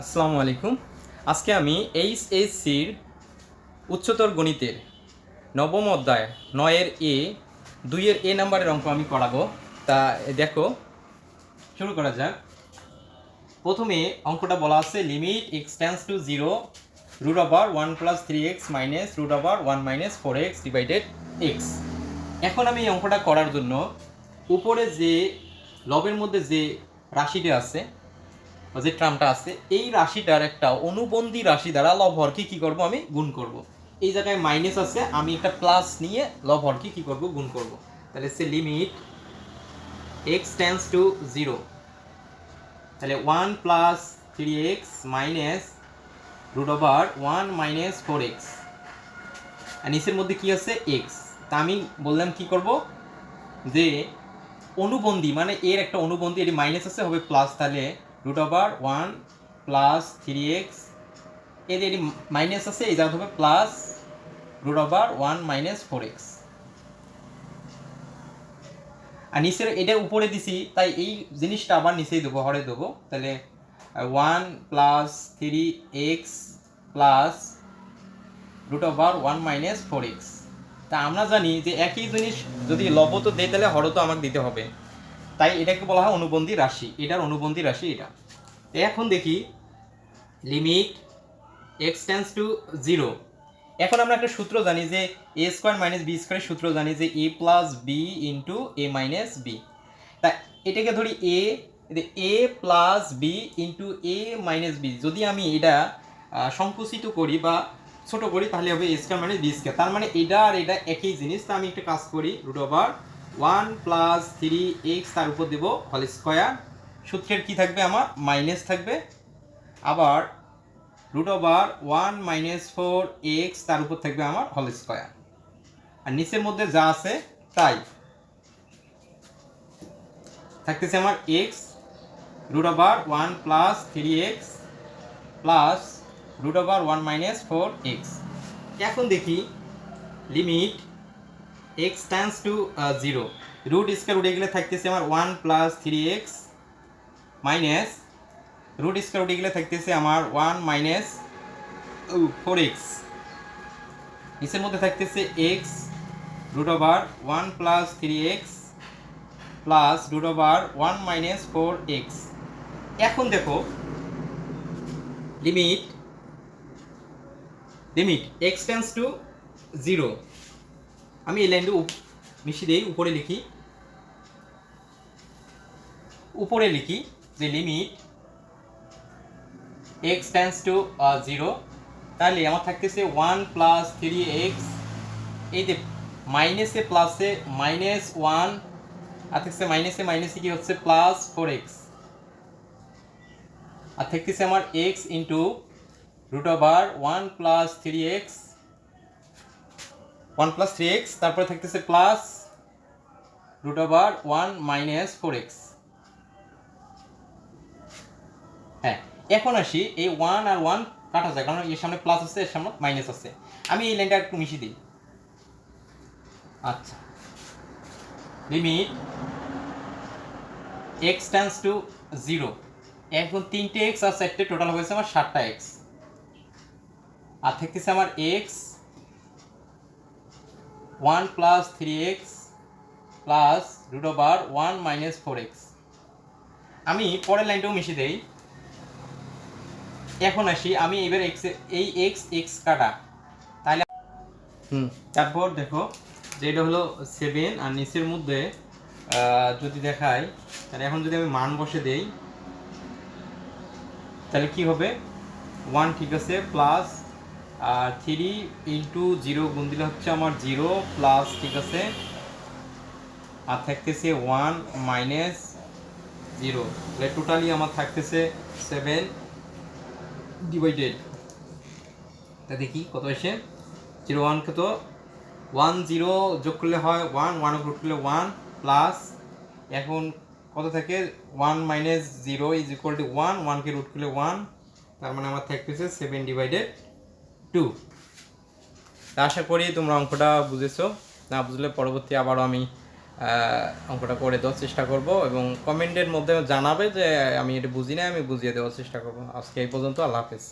আসসালামু আলাইকুম। আজকে আমি এইচ এস সির উচ্চতর গণিতের নবম অধ্যায় নয়ের এ, দুইয়ের এ নাম্বারের অঙ্ক আমি করাবো। তা দেখো, শুরু করা যাক। প্রথমে অঙ্কটা বলা আছে limit x tends to zero, root over one plus three x minus root over one minus four x divided x. এখন আমি এই অঙ্কটা করার জন্য উপরে যে লবের মধ্যে যে রাশিটা আছে যে ট্রামটা আছে, এই রাশিটার একটা অনুবন্ধী রাশি দ্বারা লবহরকে কি করব আমি? গুণ করব। এই জায়গায় মাইনাস আছে, আমি একটা প্লাস নিয়ে লবহরকে কি করব? গুণ করব। তাহলে সে limit x tends to zero তাহলে one plus three x minus root over one minus four x আর নিচের মধ্যে কি আছে? এক্স তা আমি বললাম কি করব? যে অনুবন্ধী মানে এর একটা অনুবন্ধী এটি মাইনাস আছে, হবে প্লাস তাহলে root over one plus three এক্সের এটি মাইনাস আছে, এই জায়গা হবে plus root over one minus four x আর নিচের এটা উপরে দিছি, তাই এই জিনিসটা আবার নিচেই দেবো, হরে দেবো। তাহলে one plus three x plus root over one minus four x তা আমরা জানি যে একই জিনিস যদি লব দেয়, তাহলে হর তো আমাকে দিতে হবে। তাই এটাকে বলা হয় অনুবন্ধী রাশি। এটার অনুবন্ধী রাশি এটা। এখন দেখি limit x tends to zero এখন আমরা একটা সূত্র জানি যে এ স্কোয়ার মাইনাস বি স্কোয়ারের সূত্র জানি যে a plus b into a minus b তা এটাকে ধরি a a plus b into a minus b যদি আমি এটা সংকুচিত করি বা ছোট করি, তাহলে হবে a square minus b square তার মানে এটা আর এটা একই জিনিস। তা আমি একটা কাজ করি root over one plus three x তার উপর দেবো হল স্কোয়ার। সূত্রের কি থাকবে আমার? মাইনাস থাকবে। আবার root over one minus four x তার উপর থাকবে আমার হল স্কোয়ার। আর নিচের মধ্যে যা আছে, তাই। থাকতেছে আমার x root over one plus three x plus root over one minus four x. এখন দেখি limit x tends to zero root square উঠে গেলে থাকতেছে আমার one plus three x minus root square উঠে গেলে থাকতেছে আমার ওয়ান মাইনাস ফোর এক্স নিচের মধ্যে থাকতেছে x root over one plus three x plus root over one minus four x এখন দেখো limit limit x tends to zero আমি এই লাইনটা মিশিয়ে দিই উপরে লিখি। উপরে লিখি যে limit x tends to zero তাহলে আমার থাকতেছে ওয়ান প্লাস থ্রি এক্স এই যে মাইনাসে প্লাসে মাইনাস ওয়ান আর থাকছে মাইনাসে মাইনাসে কি হচ্ছে? প্লাস ফোর এক্স আর থাকতেছে আমার x into root over one plus three x one plus three x, তারপরে থাকতেছে plus root over one minus four x. হ্যাঁ এখন আসি এই ওয়ান আর ওয়ান কাটা যায়, কারণ এর সামনে প্লাস আছে, এর সামনে মাইনাস আছে। আমি এই লাইনটা একটু মিশিয়ে দিই। আচ্ছা। Limit x tends to zero. এখন তিনটে এক্স আর চারটে টোটাল হয়েছে আমার সাতটা এক্স। আর থাকতেছে আমার x one plus three x plus root over one minus four x. আমি পরের লাইনটাও মিশিয়ে দেই। এখন আসি আমি এবার এক্স এই এক্স এক্স কাটা। তাহলে হুম। তারপর দেখো যে এটা হলো সেভেন আর নিচের মধ্যে যদি দেখাই তাহলে এখন যদি আমি মান বসে দেই তাহলে কি হবে? ওয়ান ঠিক আছে প্লাস আর থ্রি ইন্টু জিরো গুণ দিলে হচ্ছে আমার জিরো প্লাস ঠিক আছে? আর থাকতেছে ওয়ান মাইনাস জিরো তাহলে টোটালি আমার থাকতেছে সেভেন ডিভাইডেড তা দেখি কত এসে জিরো ওয়ানকে তো ওয়ান জিরো যোগ করলে হয় ওয়ান ওয়ান রুট করলে ওয়ান প্লাস এখন কত থাকে? One minus zero is equal to one ওয়ানকে রুট করলে ওয়ান তার মানে আমার থাকতেছে সেভেন ডিভাইডেড টু আশা করি তোমরা অঙ্কটা বুঝেছ। না বুঝলে পরবর্তী আবারও আমি অঙ্কটা করে দেওয়ার চেষ্টা করব এবং কমেন্টের মধ্যে জানাবে যে আমি এটা বুঝি না আমি বুঝিয়ে দেওয়ার চেষ্টা করব। আজকে এই পর্যন্ত, আল্লাহ হাফেজ।